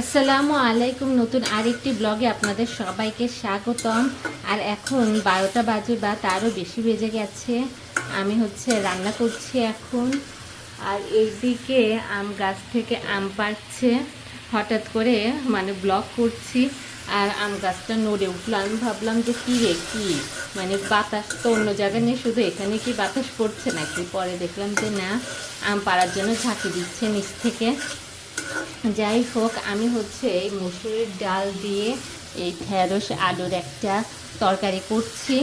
আসসালামু আলাইকুম, নতুন আরেকটি ব্লগে আপনাদের সবাইকে স্বাগতম। আর এখন বারোটা বাজে বা তারও বেশি বেজে গেছে। আমি হচ্ছে রান্না করছি এখন। আর এইদিকে আম গাছ থেকে আম পাড়ছে। হঠাৎ করে মানে ব্লগ করছি। আর আম গাছটা নড়ে উঠল। আমি ভাবলাম যে কী রে, কী? মানে বাতাস তো অন্য জায়গায় নেই, শুধু এখানে কি বাতাস পড়ছে নাকি? পরে দেখলাম যে না, আম পাড়ার জন্য ঝাঁকি দিচ্ছে নিচ থেকে। যাই হোক, আমি হচ্ছে এই মুসুরির ডাল দিয়ে এই ঢেঁড়স, আলুর একটা তরকারি করছি।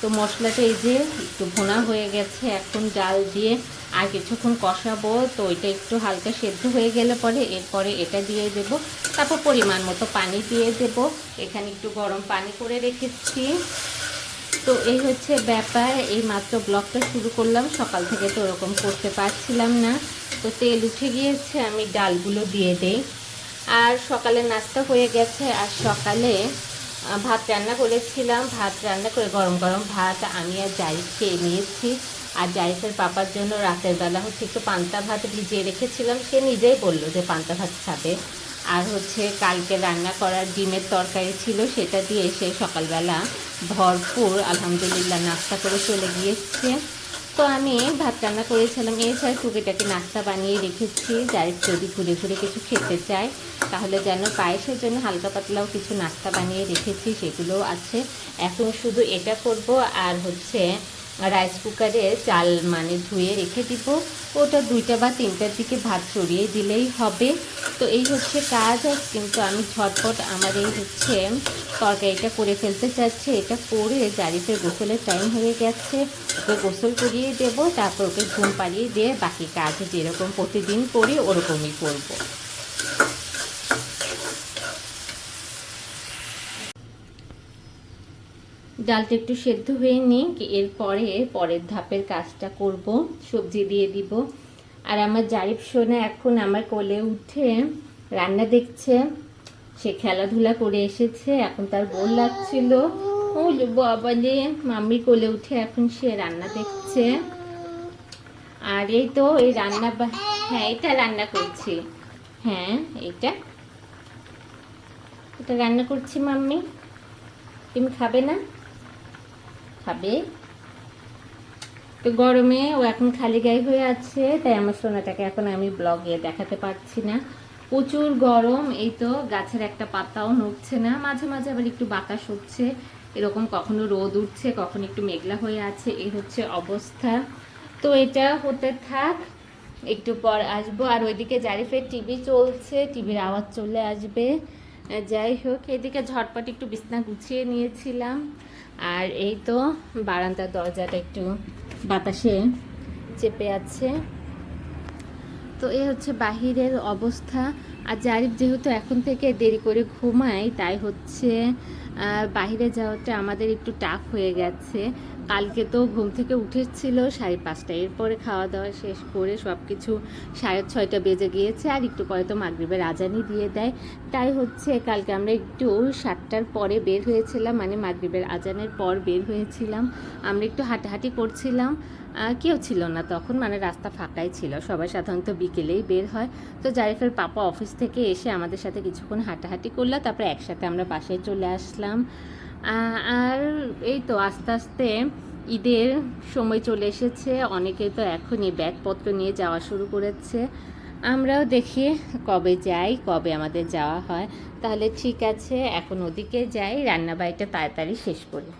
তো মশলাটা এই যে একটু ভোনা হয়ে গেছে, এখন ডাল দিয়ে আর কিছুক্ষণ কষাবো। তো ওইটা একটু হালকা সেদ্ধ হয়ে গেলে পরে এরপরে এটা দিয়ে দেব। তারপর পরিমাণ মতো পানি দিয়ে দেব। এখানে একটু গরম পানি করে রেখেছি। তো এই হচ্ছে ব্যাপার। এই মাত্র ব্লগটা শুরু করলাম। সকাল থেকে তো ওরকম করতে পারছিলাম না। তো তেল উঠে গিয়েছে, আমি ডালগুলো দিয়ে দেই। আর সকালে নাস্তা হয়ে গেছে, আর সকালে ভাত রান্না করেছিলাম। ভাত রান্না করে গরম গরম ভাত আমি আর জারিফ খেয়ে নিয়েছি। আর জারিফের পাপার জন্য রাতের বেলা হচ্ছে একটু পান্তা ভাত ভিজিয়ে রেখেছিলাম। সে নিজেই বলল যে পান্তা ভাত খাবে। আর হচ্ছে কালকে রান্না করার ডিমের তরকারি ছিল, সেটা দিয়ে সে সকালবেলা ভরপুর আলহামদুলিল্লাহ নাস্তা করে চলে গিয়েছে। তো আমি ভাত রান্না করেছিলাম। এছাড়া টুকিটাকে নাস্তা বানিয়ে রেখেছি। যার যদি ঘুরে ঘুরে কিছু খেতে চায়, তাহলে যেন পায়েসের জন্য হালকা পাতলাও কিছু নাস্তা বানিয়ে রেখেছি। সেগুলোও আছে। এখন শুধু এটা করব, আর হচ্ছে রাইস কুকারে চাল মানে ধুয়ে রেখে দিব। ওটা দুইটা বা তিনটার দিকে ভাত চড়িয়ে দিলেই হবে। তো এই হচ্ছে কাজ। কিন্তু আমি ঝটপট আমার এই হচ্ছে তরকারিটা করে ফেলতে চাচ্ছি। এটা করে জারিফের গোসলের টাইম হয়ে গেছে। ওকে গোসল করিয়ে দেব। তারপর ওকে ঘুম পাড়িয়ে দিয়ে বাকি কাজ যেরকম প্রতিদিন করি, ওরকমই করব। ডালটা একটু সেদ্ধ হয়ে নিই এরপরে পরের ধাপের কাজটা করব, সবজি দিয়ে দিব। আর আমার জারিফ সোনা এখন আমার কোলে উঠে রান্না দেখছে, সে খেলাধুলা করে এসেছে, এখন তার বোর লাগছিল। ও বাবা যে মাম্মির কোলে উঠে এখন সে রান্না দেখছে। আর এই তো এই রান্না হ্যাঁ এটা রান্না করছি। হ্যাঁ এটা? এটা রান্না করছি মাম্মি। তুমি খাবে না? খাবে। তো গরমে ও এখন খালি গায়ে হয়ে আছে, তাই আমার সোনাটাকে এখন আমি ব্লগে দেখাতে পারছি না। প্রচুর গরম, এই তো গাছের একটা পাতাও নড়ছে না, মাঝে মাঝে আবার একটু বাতাস হচ্ছে। এরকম কখনো রোদ উঠছে, কখনো একটু মেঘলা হয়ে আছে, এই হচ্ছে অবস্থা। তো এটা হতে থাক, একটু পর আসব। আর ওইদিকে জারিফের টিভি চলছে, টিভির আওয়াজ চলে আসবে। যাই হোক, এদিকে ঝটপট একটু বিছনা গুছিয়ে নিয়েছিলাম। আর এই তো বারান্দার দরজাটা একটু বাতাসে চেপে আছে। তো এ হচ্ছে বাহিরের অবস্থা। আর জারিফ যেহেতু এখন থেকে দেরি করে ঘুমায়, তাই হচ্ছে বাহিরে যাওয়াটা আমাদের একটু টাফ হয়ে গেছে। কালকে তো ঘুম থেকে উঠেছিল সাড়ে পাঁচটা এরপরে খাওয়া দাওয়া শেষ করে সব কিছু সাড়ে ছয়টা বেজে গিয়েছে আর একটু পরে তো মাগরিবের আজানই দিয়ে দেয়। তাই হচ্ছে কালকে আমরা একটু সাতটার পরে বের হয়েছিলাম মানে মাগরিবের আজানের পর বের হয়েছিলাম। আমরা একটু হাঁটাহাঁটি করছিলাম। কেউ ছিল না তখন মানে রাস্তা ফাঁকাই ছিল। সবাই সাধারণত বিকেলেই বের হয়। তো জারিফের পাপা অফিস থেকে এসে আমাদের সাথে কিছুক্ষণ হাঁটাহাঁটি করল, তারপরে একসাথে আমরা বাসায় চলে আসলাম। আর এই তো আস্তে আস্তে ঈদের সময় চলে এসেছে। অনেকে তো এখনই ব্যাগপত্র নিয়ে যাওয়া শুরু করেছে। আমরাও দেখি কবে যাই, কবে আমাদের যাওয়া হয়। তাহলে ঠিক আছে, এখন ওদিকে যাই, রান্নাবাড়িটা তাড়াতাড়ি শেষ করি।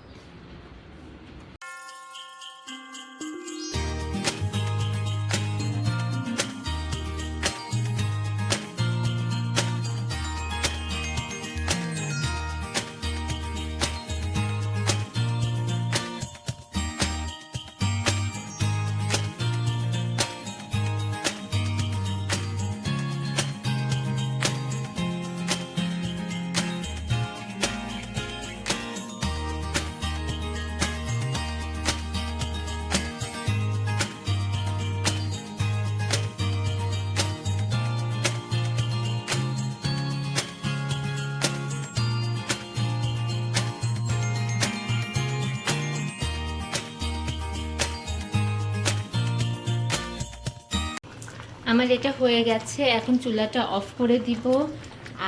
আমার এটা হয়ে গেছে, এখন চুলাটা অফ করে দিব।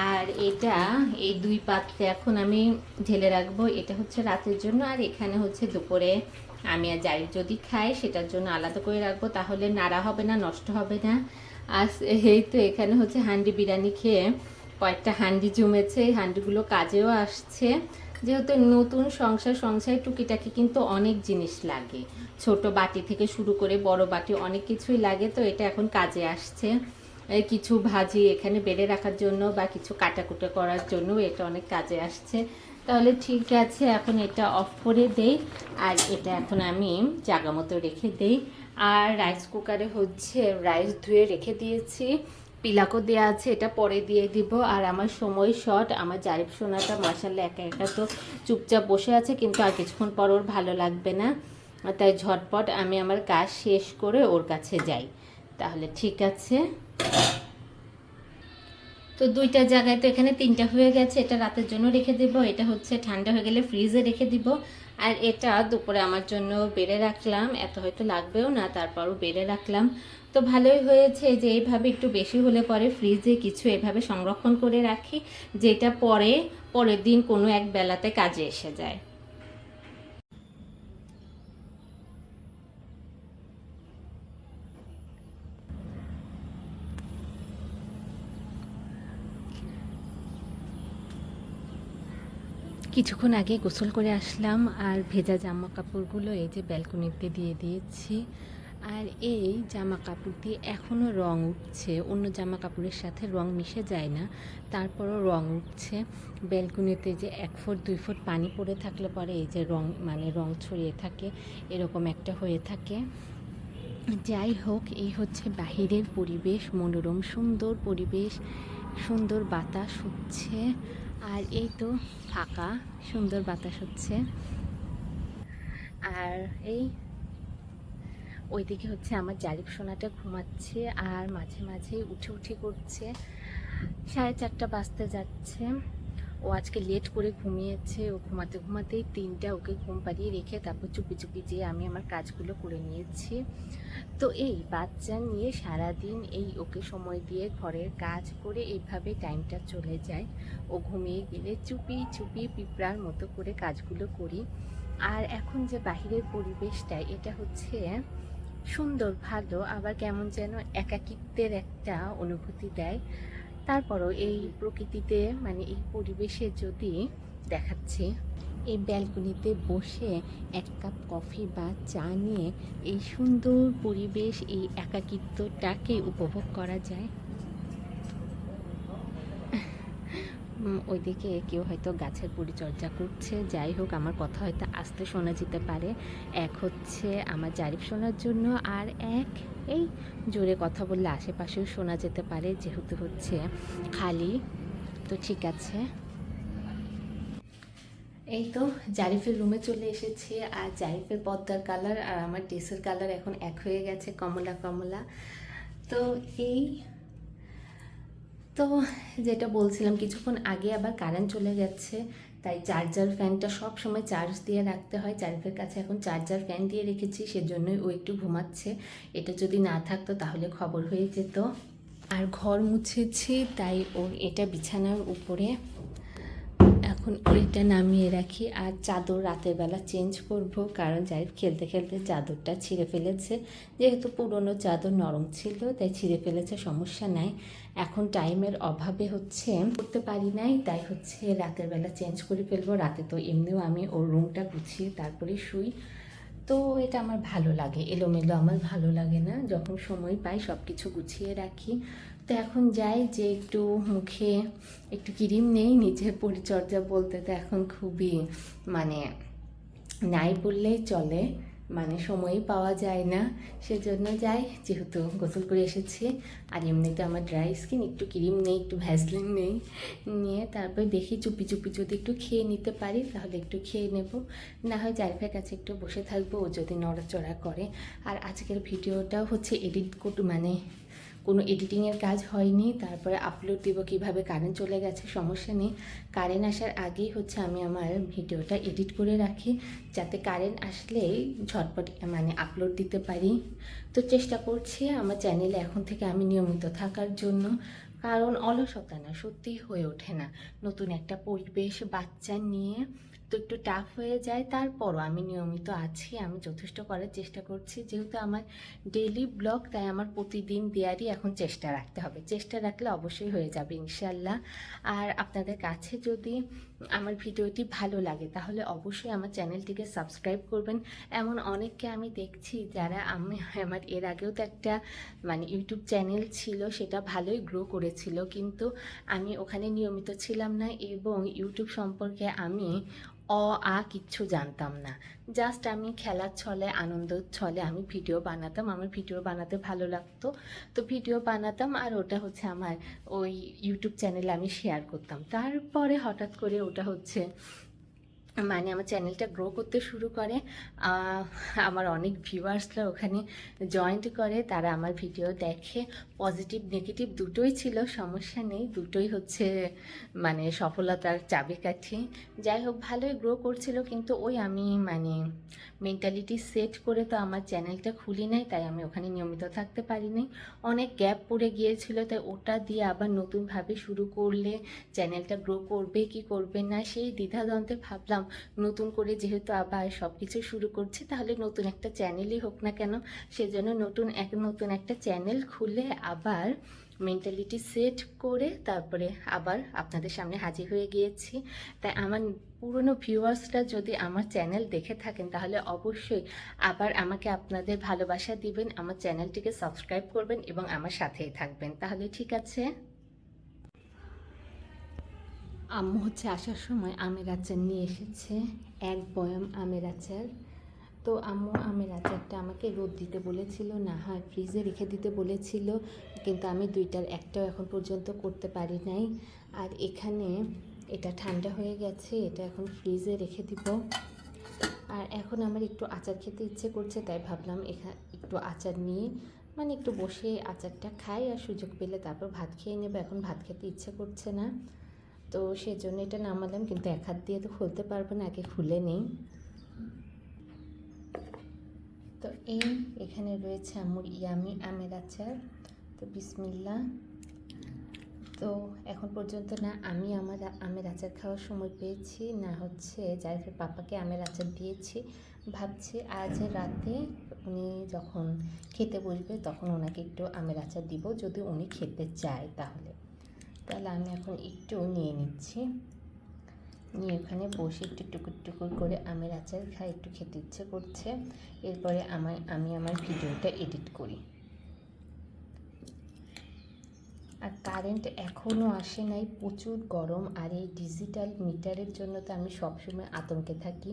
আর এটা, এই দুই পাত্রে এখন আমি ঢেলে রাখব। এটা হচ্ছে রাতের জন্য, আর এখানে হচ্ছে দুপুরে আমি আর যাই যদি খাই, সেটার জন্য আলাদা করে রাখব, তাহলে নাড়া হবে না, নষ্ট হবে না। আর এই তো এখানে হচ্ছে হান্ডি বিরিয়ানি খেয়ে কয়েকটা হান্ডি জমেছে হান্ডিগুলো কাজেও আসছে। যেহেতু নতুন সংসার সংসারে টুকিটাকি কিন্তু অনেক জিনিস লাগে। ছোট বাটি থেকে শুরু করে বড় বাটি অনেক কিছুই লাগে, তো এটা এখন কাজে আসছে। কিছু ভাজি এখানে বেড়ে রাখার জন্য বা কিছু কাটাকুটো করার জন্য এটা অনেক কাজে আসছে। তাহলে ঠিক আছে, এখন এটা অফ করে দেই। আর এটা এখন আমি জাগা মতো রেখে দেই। আর রাইস কুকারে হচ্ছে রাইস ধুয়ে রেখে দিয়েছি। পিলাকও দেওয়া আছে, এটা পরে দিয়ে দিব। আর আমার সময় শর্ট আমার জারিফ সোনাটা মাসাল্লাহ একা একা তো চুপচাপ বসে আছে, কিন্তু আর কিছুক্ষণ পর ওর ভালো লাগবে না। তাই ঝটপট আমি আমার কাজ শেষ করে ওর কাছে যাই। তাহলে ঠিক আছে। তো দুইটা জায়গায় তো এখানে তিনটা হয়ে গেছে, এটা রাতের জন্য রেখে দিব। এটা হচ্ছে ঠান্ডা হয়ে গেলে ফ্রিজে রেখে দিব। আর এটা দুপুরে আমার জন্য বেড়ে রাখলাম, এত হয়তো লাগবেও না, তারপরও বেড়ে রাখলাম। তো ভালোই হয়েছে যে এইভাবে একটু বেশি হলে পরে ফ্রিজে কিছু এভাবে সংরক্ষণ করে রাখি, যেটা পরে, পরের দিন কোনো এক বেলাতে কাজে এসে যায়। কিছুক্ষণ আগে গোসল করে আসলাম আর ভেজা জামা কাপড়গুলো এই যে ব্যালকনিতে দিয়ে দিয়েছি। আর এই জামা কাপড় দিয়ে এখনও রং উঠছে, অন্য জামা কাপড়ের সাথে রং মিশে যায় না, তারপরও রং উঠছে। ব্যালকনিতে যে এক ফুট, দুই ফুট পানি পড়ে থাকলে পরে এই যে রং মানে রং ছড়িয়ে থাকে, এরকম একটা হয়ে থাকে। যাই হোক, এই হচ্ছে বাহিরের পরিবেশ, মনোরম, সুন্দর পরিবেশ, সুন্দর বাতাস হচ্ছে। আর এই তো ফাঁকা, সুন্দর বাতাস হচ্ছে। আর এই ওইদিকে হচ্ছে আমার জারিফ সোনাটা ঘুমাচ্ছে আর মাঝে মাঝে উঠে উঠে করছে। সাড়ে চারটা বাজতে যাচ্ছে। ও আজকে লেট করে ঘুমিয়েছে, ও ঘুমাতে ঘুমাতেই তিনটা ওকে ঘুম পাড়িয়ে রেখে তারপর চুপি চুপি যেয়ে আমি আমার কাজগুলো করে নিয়েছি। তো এই বাচ্চা নিয়ে সারাদিন এই ওকে সময় দিয়ে ঘরের কাজ করে এইভাবে টাইমটা চলে যায়। ও ঘুমিয়ে গেলে চুপি চুপি পিঁপড়ার মতো করে কাজগুলো করি। আর এখন যে বাহিরের পরিবেশটা, এটা হচ্ছে সুন্দর, ভালো, আবার কেমন যেন একাকিত্বের একটা অনুভূতি দেয়। তারপরও এই প্রকৃতিতে মানে এই পরিবেশে যদি দেখাচ্ছি, এই ব্যালকনিতে বসে এক কাপ কফি বা চা নিয়ে এই সুন্দর পরিবেশ, এই একাকিত্বটাকে উপভোগ করা যায়। ওইদিকে কেউ হয়তো গাছের পরিচর্যা করছে। যাই হোক, আমার কথা হয়তো আস্তে শোনা যেতে পারে। এক হচ্ছে আমার জারিফ শোনার জন্য, আর এক, এই জোরে কথা বললে আশেপাশেও শোনা যেতে পারে, যেহেতু হচ্ছে খালি। তো ঠিক আছে। এই তো জারিফের রুমে চলে এসেছি, আর জারিফের পর্দার কালার আর আমার ড্রেসের কালার এখন এক হয়ে গেছে, কমলা কমলা। তো এই তো যেটা বলছিলাম, কিছুক্ষণ আগে আবার কারেন্ট চলে গেছে, তাই চার্জার ফ্যানটা সব সময় চার্জ দিয়ে রাখতে হয়। চার্জের কাছে এখন চার্জার ফ্যান দিয়ে রেখেছি, সেজন্যই ও একটু ঘুমাচ্ছে। এটা যদি না থাকতো তাহলে খবর হয়ে যেত। আর ঘর মুছেছি, তাই ওর এটা বিছানার উপরে এখন এটা নামিয়ে রাখি আর চাদর রাতের বেলা চেঞ্জ করব, কারণ যাই খেলতে খেলতে চাদরটা ছিঁড়ে ফেলেছে। যেহেতু পুরনো চাদর নরম ছিল, তাই ছিঁড়ে ফেলেছে, সমস্যা নাই। এখন টাইমের অভাবে হচ্ছে করতে পারি নাই, তাই হচ্ছে রাতের বেলা চেঞ্জ করে ফেলব। রাতে তো এমনিও আমি ওর রুমটা গুছিয়ে তারপরে শুই। তো এটা আমার ভালো লাগে, এলোমেলো আমার ভালো লাগে না। যখন সময় পাই সব কিছু গুছিয়ে রাখি। তো এখন যাই যে একটু মুখে একটু ক্রিম নেই, নিজের পরিচর্যা বলতে তো এখন খুবই মানে নাই বললেই চলে মানে সময়ই পাওয়া যায় না। সেজন্য যাই, যেহেতু গোসল করে এসেছি, আর এমনিতে আমার ড্রাই স্কিন একটু ক্রিম নেই, একটু ভ্যাসলিন নেই, নিয়ে তারপর দেখি চুপি চুপি যদি একটু খেয়ে নিতে পারি, তাহলে একটু খেয়ে নেব। না হয় জারিফের কাছে একটু বসে থাকব, ও যদি নড়াচড়া করে। আর আজকের ভিডিওটাও হচ্ছে এডিট মানে কোনো এডিটিংয়ের কাজ হয়নি, তারপরে আপলোড দিব কীভাবে কারেন্ট চলে গেছে, সমস্যা নেই। কারেন্ট আসার আগেই হচ্ছে আমি আমার ভিডিওটা এডিট করে রাখি, যাতে কারেন্ট আসলেই ঝটপট মানে আপলোড দিতে পারি। তো চেষ্টা করছি আমার চ্যানেলে এখন থেকে আমি নিয়মিত থাকার জন্য। কারণ অলসতা না, সত্যিই হয়ে ওঠে না। নতুন একটা পরিবেশ, বাচ্চা নিয়ে তো একটু টাফ হয়ে যায়। তারপরও আমি নিয়মিত আছি, আমি যথেষ্ট করার চেষ্টা করছি। যেহেতু আমার ডেইলি ব্লগ তাই আমার প্রতিদিন দেওয়ারই এখন চেষ্টা রাখতে হবে। চেষ্টা রাখলে অবশ্যই হয়ে যাবে, ইনশাল্লাহ। আর আপনাদের কাছে যদি আমার ভিডিওটি ভালো লাগে, তাহলে অবশ্যই আমার চ্যানেলটিকে সাবস্ক্রাইব করবেন। এমন অনেককে আমি দেখছি যারা আমি, আমার এর আগেও তো একটা মানে ইউটিউব চ্যানেল ছিল, সেটা ভালোই গ্রো করেছিল। কিন্তু আমি ওখানে নিয়মিত ছিলাম না এবং ইউটিউব সম্পর্কে আমি অ, আ কিচ্ছু জানতাম না। জাস্ট আমি খেলার ছলে, আনন্দর ছলে আমি ভিডিও বানাতাম। আমার ভিডিও বানাতে ভালো লাগতো। তো ভিডিও বানাতাম আর ওটা হচ্ছে আমার ওই ইউটিউব চ্যানেলে আমি শেয়ার করতাম। তারপরে হঠাৎ করে ওটা হচ্ছে মানে আমার চ্যানেলটা গ্রো করতে শুরু করে। আমার অনেক ভিউয়ার্সরা ওখানে জয়েন্ট করে। তারা আমার ভিডিও দেখে। পজিটিভ নেগেটিভ দুটোই ছিল, সমস্যা নেই। দুটোই হচ্ছে মানে সফলতার চাবিকাঠি। যাই হোক, ভালোই গ্রো করছিল, কিন্তু ওই আমি মানে মেন্টালিটি সেট করে তো আমার চ্যানেলটা খুলি নাই, তাই আমি ওখানে নিয়মিত থাকতে পারিনি। অনেক গ্যাপ পড়ে গিয়েছিল, তাই ওটা দিয়ে আবার নতুনভাবে শুরু করলে চ্যানেলটা গ্রো করবে কি করবে না, সেই দ্বিধাদ্বন্দ্বে ভাবলাম, নতুন করে যেহেতু আবার সব কিছু শুরু করছে, তাহলে নতুন একটা চ্যানেলই হোক না কেন, সেজন্য নতুন এক নতুন একটা চ্যানেল খুলে আবার মেন্টালিটি সেট করে তারপরে আবার আপনাদের সামনে হাজির হয়ে গিয়েছি। তাই আমার পুরনো ভিউয়ার্সরা যদি আমার চ্যানেল দেখে থাকেন, তাহলে অবশ্যই আবার আমাকে আপনাদের ভালোবাসা দিবেন, আমার চ্যানেলটিকে সাবস্ক্রাইব করবেন এবং আমার সাথেই থাকবেন। তাহলে ঠিক আছে? আম্মু হচ্ছে আসার সময় আমের আচার নিয়ে এসেছে, এক বয়াম আমের আচার। তো আম্মু আমের আচারটা আমাকে রোদ দিতে বলেছিল না হয় ফ্রিজে রেখে দিতে বলেছিল, কিন্তু আমি দুইটার একটাও এখন পর্যন্ত করতে পারি নাই। আর এখানে এটা ঠান্ডা হয়ে গেছে, এটা এখন ফ্রিজে রেখে দিব। আর এখন আমার একটু আচার খেতে ইচ্ছে করছে, তাই ভাবলাম এখানে একটু আচার নিয়ে মানে একটু বসে আচারটা খাই আর সুযোগ পেলে তারপর ভাত খেয়ে নেব, এখন ভাত খেতে ইচ্ছে করছে না। তো সেজন্য এটা নামালাম, কিন্তু এক হাত দিয়ে তো খুলতে পারব না, আগে খুলে নেই। তো এই এখানে রয়েছে আমুর ইয়ামি আমের আচার, তো বিসমিল্লা তো এখন পর্যন্ত না আমি আমার আমের আচার খাওয়ার সময় পেয়েছি, না হচ্ছে জারিফের পাপাকে আমের আচার দিয়েছি। ভাবছি আজ রাতে উনি যখন খেতে বসবে তখন ওনাকে একটু আমের আচার দিব, যদি উনি খেতে চায় তাহলে। তাহলে আমি এখন একটু নিয়ে নিচ্ছি। নিয়ে ওখানে বসে একটু টুকুর টুকুর করে আমের আচার খাই একটু খেতে ইচ্ছে করছে। এরপরে আমার আমি আমার ভিডিওটা এডিট করি। আর কারেন্ট এখনও আসে নাই, প্রচুর গরম। আর এই ডিজিটাল মিটারের জন্য তো আমি সবসময় আতঙ্কে থাকি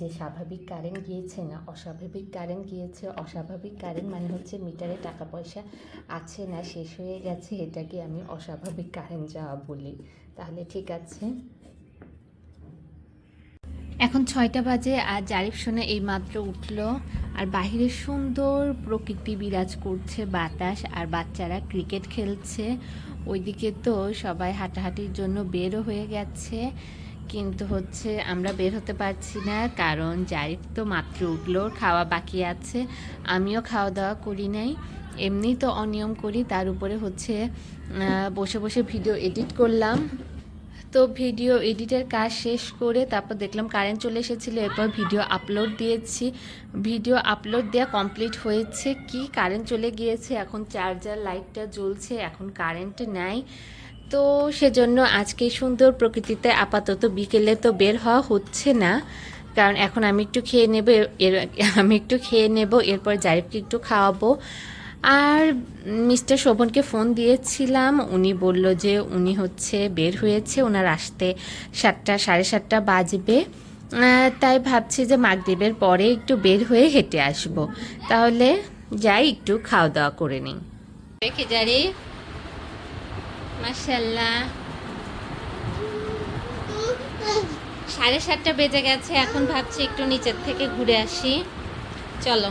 যে স্বাভাবিক কারেন্ট গিয়েছে না, অস্বাভাবিক কারেন্ট গিয়েছে। অস্বাভাবিক কারেন্ট মানে হচ্ছে মিটারে টাকা পয়সা আছে না, শেষ হয়ে গেছে, এটাকে আমি অস্বাভাবিক কারেন্ট যাওয়া বলি। তাহলে ঠিক আছে। এখন ছয়টা বাজে আর জারিফ শোনা এই মাত্র উঠল আর বাহিরে সুন্দর প্রকৃতি বিরাজ করছে বাতাস আর বাচ্চারা ক্রিকেট খেলছে। ওইদিকে তো সবাই হাঁটাহাঁটির জন্য বেরও হয়ে গেছে। কিন্তু হচ্ছে আমরা বের হতে পারছি না কারণ জারিফ তো মাত্র উঠল খাওয়া বাকি আছে, আমিও খাওয়া দাওয়া করি নাই। এমনি তো অনিয়ম করি, তার উপরে হচ্ছে বসে বসে ভিডিও এডিট করলাম। তো ভিডিও এডিটের কাজ শেষ করে তারপর দেখলাম কারেন্ট চলে এসেছিল, এরপর ভিডিও আপলোড দিয়েছি। ভিডিও আপলোড দেওয়া কমপ্লিট হয়েছে। কি কারেন্ট চলে গিয়েছে? এখন চার্জার লাইটটা জ্বলছে, এখন কারেন্ট নাই। তো সেজন্য আজকে সুন্দর প্রকৃতিতে আপাতত বিকেলে তো বের হওয়া হচ্ছে না। কারণ এখন আমি একটু খেয়ে নেব, এর আমি একটু খেয়ে নেব, এরপর জারিফকে একটু খাওয়াবো। আর মিস্টার শোভনকে ফোন দিয়েছিলাম। উনি বলল যে উনি হচ্ছে বের হয়েছে ওনার আসতে সাতটা, সাড়ে সাতটা বাজবে। তাই ভাবছি যে মাগরীবের পরে একটু বের হয়ে হেঁটে আসব। তাহলে যাই, একটু খাওয়া দাওয়া করে নিই। যারি মাসাল্লাহ সাড়ে সাতটা বেজে গেছে, এখন ভাবছি একটু নিচের থেকে ঘুরে আসি। চলো।